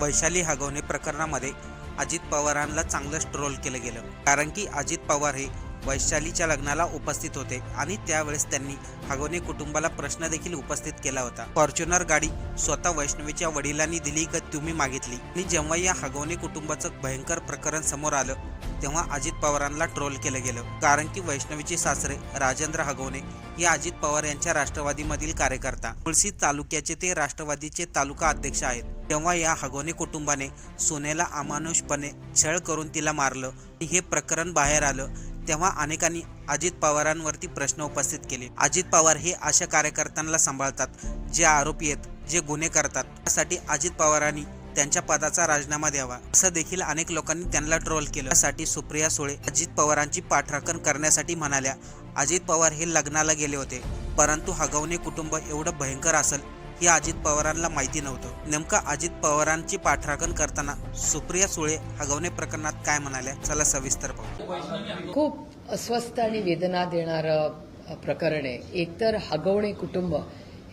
वैशाली हगवणे प्रकरणामध्ये अजित पवारांना चांगलंच ट्रोल केलं गेलं. कारण की अजित पवार हे वैशालीच्या लग्नाला उपस्थित होते आणि त्यावेळेस त्यांनी हगवणे कुटुंबाला प्रश्न देखील उपस्थित केला होता. फॉर्च्युनर गाडी स्वतः वैष्णवीच्या वडिलांनी दिली का तुम्ही मागितली. आणि जेव्हा या हगवणे कुटुंबाचं भयंकर प्रकरण समोर आलं तेव्हा अजित पवारांना ट्रोल केलं गेलं. कारण की वैष्णवीचे सासरे राजेंद्र हगवणे हे अजित पवार यांच्या राष्ट्रवादीमधील कार्यकर्ता. मुळशी तालुक्याचे ते राष्ट्रवादीचे तालुका अध्यक्ष आहेत. तेव्हा या हगवणे कुटुंबाने सोन्याला अमानुषपणे छळ करून तिला मारलं हे प्रकरण बाहेर आलं. तेव्हा अनेकांनी अजित पवारांवरती प्रश्न उपस्थित केले. अजित पवार हे अशा कार्यकर्त्यांना सांभाळतात जे आरोपी आहेत जे गुन्हे करतात. त्यासाठी अजित पवारांनी त्यांच्या पदाचा राजीनामा द्यावा असं देखील अनेक लोकांनी त्यांना ट्रोल केलं. त्यासाठी सुप्रिया सुळे अजित पवारांची पाठराखण करण्यासाठी म्हणाल्या अजित पवार हे लग्नाला गेले होते परंतु हगवणे कुटुंब एवढं भयंकर असेल हे अजित पवारांना माहिती नव्हतं. नेमका अजित पवारांची पाठराखण करताना सुप्रिया सुळे हगवणे प्रकरणात काय म्हणाल्या? चला सविस्तर पाहू. खूप अस्वस्थ आणि वेदना देणारं प्रकरण आहे. एकतर हगवणे कुटुंब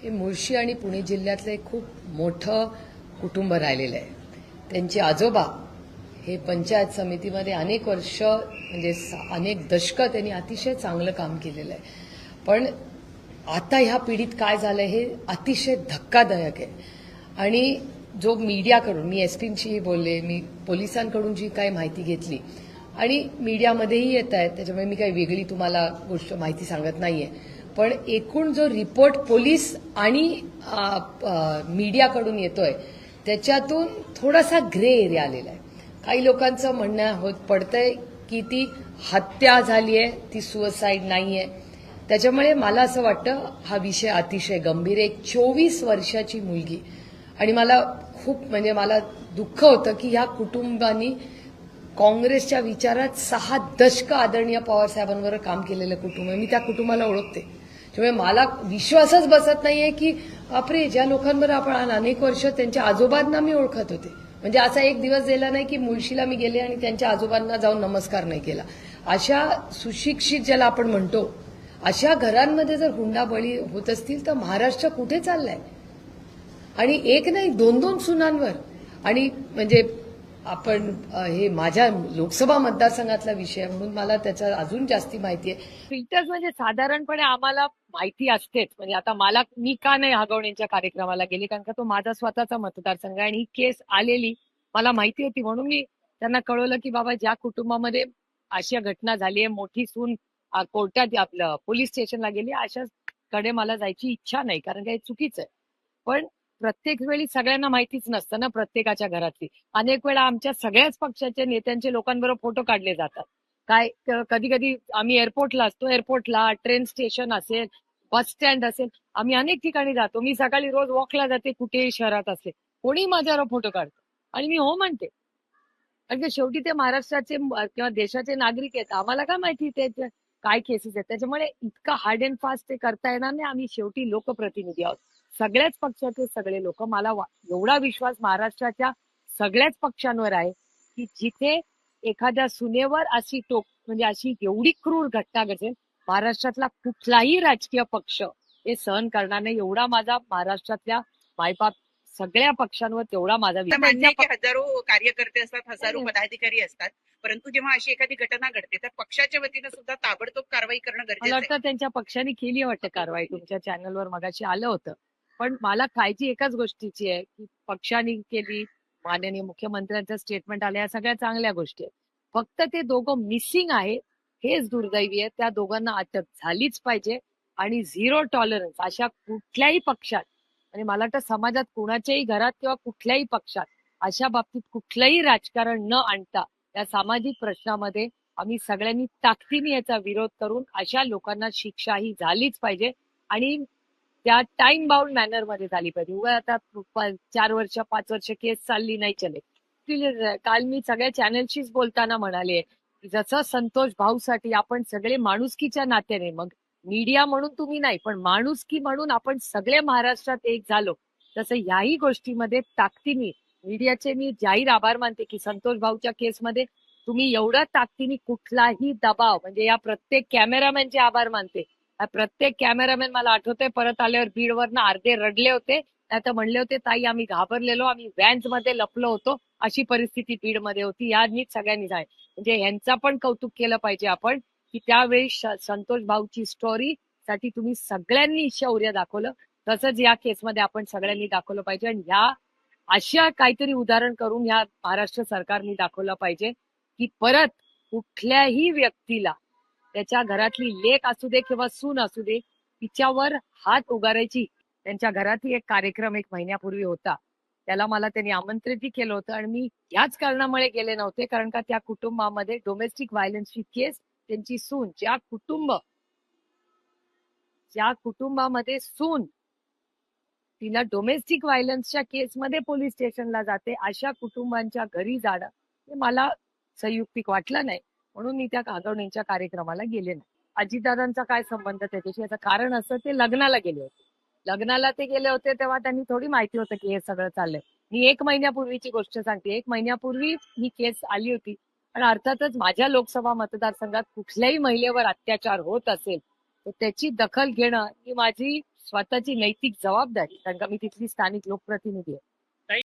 हे मुळशी आणि पुणे जिल्ह्यातलं एक खूप मोठं कुटुंब राहिलेलं आहे. त्यांचे आजोबा हे पंचायत समितीमध्ये अनेक वर्ष म्हणजे सा- अनेक दशकं त्यांनी अतिशय चांगलं काम केलेलं आहे. पण आता ह्या पिढीत काय झालं हे अतिशय धक्कादायक आहे. आणि जो मीडियाकडून मी एस पींशीही बोलले मी पोलिसांकडून जी काही माहिती घेतली आणि मीडियामध्येही येत आहेत त्याच्यामुळे मी काही वेगळी तुम्हाला गोष्ट माहिती सांगत नाहीये. पण एकूण जो रिपोर्ट पोलीस आणि मीडियाकडून येतोय त्याच्यातून थोडासा ग्रे एरिया आलेला आहे. काही लोकांचं म्हणणं होत पडतंय की ती हत्या झाली आहे ती सुसाईड नाहीये. त्याच्यामुळे मला असं वाटतं हा विषय अतिशय गंभीर आहे. एक चोवीस वर्षाची मुलगी. आणि मला खूप म्हणजे मला दुःख होतं की ह्या कुटुंबानी काँग्रेसच्या विचारात सहा दशक आदरणीय पवार साहेबांवर काम केलेलं कुटुंब आहे. मी त्या कुटुंबाला ओळखते. त्यामुळे मला विश्वासच बसत नाहीये की बापरे ज्या लोकांवर आपण अनेक वर्ष त्यांच्या आजोबांना मी ओळखत होते. म्हणजे असा एक दिवस गेला नाही की मुळशीला मी गेले आणि त्यांच्या आजोबांना जाऊन नमस्कार नाही केला. अशा सुशिक्षित ज्याला आपण म्हणतो अशा घरांमध्ये जर हुंडाबळी होत असतील तर महाराष्ट्र कुठे चाललाय? आणि एक नाही दोन दोन सुनांवर. आणि म्हणजे आपण हे माझ्या लोकसभा मतदारसंघातला विषय म्हणून मला त्याचा अजून जास्ती माहिती आहे. फिल्टर्स म्हणजे साधारणपणे आम्हाला माहिती असतेच. म्हणजे आता मला मी का नाही हगवण्याच्या कार्यक्रमाला गेली? कारण का तो माझा स्वतःचा मतदारसंघ आहे आणि ही केस आलेली. मला माहिती होती. म्हणून मी त्यांना कळवलं की बाबा ज्या कुटुंबामध्ये अशा घटना झाली आहे मोठी सून कोर्टात आपलं पोलीस स्टेशनला गेली. अशाकडे मला जायची इच्छा नाही कारण काही चुकीचं आहे. पण प्रत्येक वेळी सगळ्यांना माहितीच नसतं ना प्रत्येकाच्या घरातली. अनेक वेळा आमच्या सगळ्याच पक्षाच्या नेत्यांचे लोकांबरोबर फोटो काढले जातात. काय कधी कधी आम्ही एअरपोर्टला असतो एअरपोर्टला ट्रेन स्टेशन असेल बस स्टँड असेल आम्ही अनेक ठिकाणी जातो. मी सकाळी रोज वॉकला जाते कुठेही शहरात असेल. कोणी माझ्यावर फोटो काढतो. आणि मी हो म्हणते. कारण की शेवटी ते महाराष्ट्राचे किंवा देशाचे नागरिक आहेत. आम्हाला काय माहिती ते ते काय केसेस आहेत? त्याच्यामुळे इतका हार्ड अँड फास्ट ते करता येणार नाही. आम्ही शेवटी लोकप्रतिनिधी आहोत. सगळ्याच पक्षाचे सगळे लोक. मला वा- एवढा विश्वास महाराष्ट्राच्या सगळ्याच पक्षांवर आहे की जिथे एखाद्या सुनेवर अशी टोक म्हणजे अशी एवढी क्रूर घटना घडेल महाराष्ट्रातला कुठलाही राजकीय पक्ष हे सहन करणार नाही. एवढा माझा महाराष्ट्रातल्या मायबाप सगळ्या पक्षांवर तेवढा माझा की हजारो कार्यकर्ते असतात हजारो. पदाधिकारी असतात परंतु जेव्हा अशी एखादी घटना घडते तर पक्षाच्या वतीनं सुद्धा ताबडतोब कारवाई करणं गरजेचं वाटतं त्यांच्या पक्षाने केली वाटतं कारवाई तुमच्या चॅनलवर मगाशी आलं होतं. पण मला काळजी एकाच गोष्टीची आहे की पक्षाने केली माननीय मुख्यमंत्र्यांचं स्टेटमेंट आलं या सगळ्या चांगल्या गोष्टी आहेत. फक्त ते दोघं मिसिंग आहे हेच दुर्दैवी आहे. त्या दोघांना अटक झालीच पाहिजे आणि झिरो टॉलरन्स अशा कुठल्याही पक्षात आणि मला वाटतं समाजात कुणाच्याही घरात किंवा कुठल्याही पक्षात अशा बाबतीत कुठलंही राजकारण न आणता या सामाजिक प्रश्नामध्ये आम्ही सगळ्यांनी ताकदीने याचा विरोध करून अशा लोकांना शिक्षा ही झालीच पाहिजे आणि त्या टाइम बाउंड मॅनरमध्ये झाली पाहिजे. उगा आता चार वर्ष पाच वर्ष केस चालली नाही चले. काल मी सगळ्या चॅनलशीच बोलताना म्हणाले जसं संतोष भाऊसाठी आपण सगळे माणुसकीच्या नात्याने मग मीडिया म्हणून तुम्ही नाही पण माणुसकी म्हणून आपण सगळे महाराष्ट्रात एक झालो. तसं याही गोष्टीमध्ये ताकदीने मीडियाचे मी जाहीर आभार मानते की संतोष भाऊच्या केसमध्ये तुम्ही एवढ्या ताकदीने कुठलाही दबाव म्हणजे या प्रत्येक कॅमेरामॅनचे आभार मानते. प्रत्येक कॅमेरामॅन मला आठवते परत आल्यावर बीडवरनं अर्धे रडले होते नाही तर म्हणले होते ताई आम्ही घाबरलेलो आम्ही व्हॅन्समध्ये लपलो होतो अशी परिस्थिती बीडमध्ये होती यांनीच सगळ्यांनी आहे म्हणजे यांचा पण कौतुक केलं पाहिजे आपण. की त्यावेळी संतोष भाऊची स्टोरी साठी तुम्ही सगळ्यांनी शौर्य दाखवलं. तसंच या केसमध्ये आपण सगळ्यांनी दाखवलं पाहिजे आणि ह्या अशा काहीतरी उदाहरण करून ह्या महाराष्ट्र सरकारने दाखवलं पाहिजे की परत कुठल्याही व्यक्तीला त्याच्या घरातली लेख असू दे किंवा सून असू दे तिच्यावर हात उगारायची. त्यांच्या घरातही एक कार्यक्रम एक महिन्यापूर्वी होता. त्याला मला त्यांनी आमंत्रितही केलं होतं आणि मी याच कारणामुळे गेले नव्हते कारण का त्या कुटुंबामध्ये डोमेस्टिक व्हायलन्सची केस त्यांची सून ज्या कुटुंब ज्या कुटुंबामध्ये सून तिला डोमेस्टिक व्हायलन्सच्या केसमध्ये पोलीस स्टेशनला जाते अशा कुटुंबांच्या घरी जाणं हे मला संयुक्तिक वाटलं नाही. म्हणून मी त्या कागवणींच्या कार्यक्रमाला गेले नाही. अजितदादांचा काय संबंध त्याच्याशी? याचं कारण असं ते लग्नाला गेले होते. लग्नाला ते गेले होते तेव्हा त्यांनी थोडी माहिती होतं की हे सगळं चाललंय. मी एक महिन्यापूर्वीची गोष्ट सांगते. एक महिन्यापूर्वी ही केस आली होती. आणि अर्थातच माझ्या लोकसभा मतदारसंघात कुठल्याही महिलेवर अत्याचार होत असेल तर त्याची दखल घेणं ही माझी स्वतःची नैतिक जबाबदारी कारण का मी तिथली स्थानिक लोकप्रतिनिधी आहे.